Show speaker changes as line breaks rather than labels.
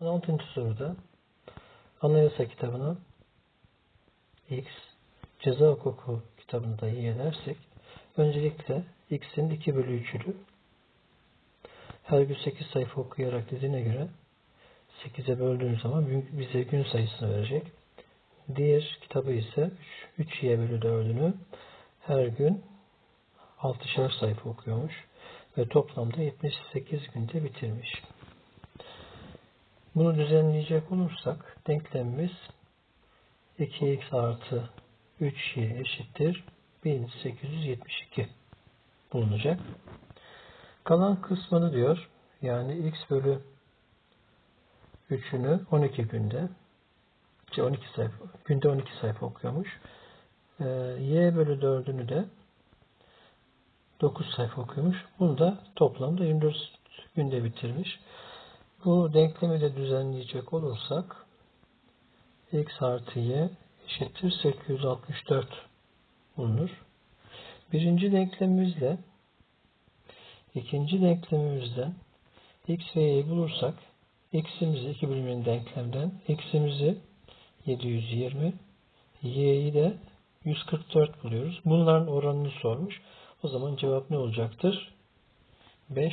16. soruda Anayasa kitabına X, Ceza Hukuku kitabını da Y dersek öncelikle X'in 2 bölü 3'ünü her gün 8 sayfa okuyarak dediğine göre 8'e böldüğümüz zaman bize gün sayısını verecek. Diğer kitabı ise 3, 3Y bölü 4'ünü her gün 6'şer sayfa okuyormuş ve toplamda 78 günde bitirmiş. Bunu düzenleyecek olursak denklemimiz 2x artı 3y eşittir 1872 bulunacak. Kalan kısmını diyor yani x bölü 3'ünü 12 günde 12 sayfa, günde 12 sayfa okuyormuş. Ee, y bölü 4'ünü de 9 sayfa okuyormuş. Bunu da toplamda 24 günde bitirmiş. Bu denklemi de düzenleyecek olursak x artı y eşittir 864 bulunur. Birinci denklemimizle ikinci denklemimizden x ve y'yi bulursak x'imizi iki bölümün denklemden x'imizi 720 y'yi de 144 buluyoruz. Bunların oranını sormuş. O zaman cevap ne olacaktır? 5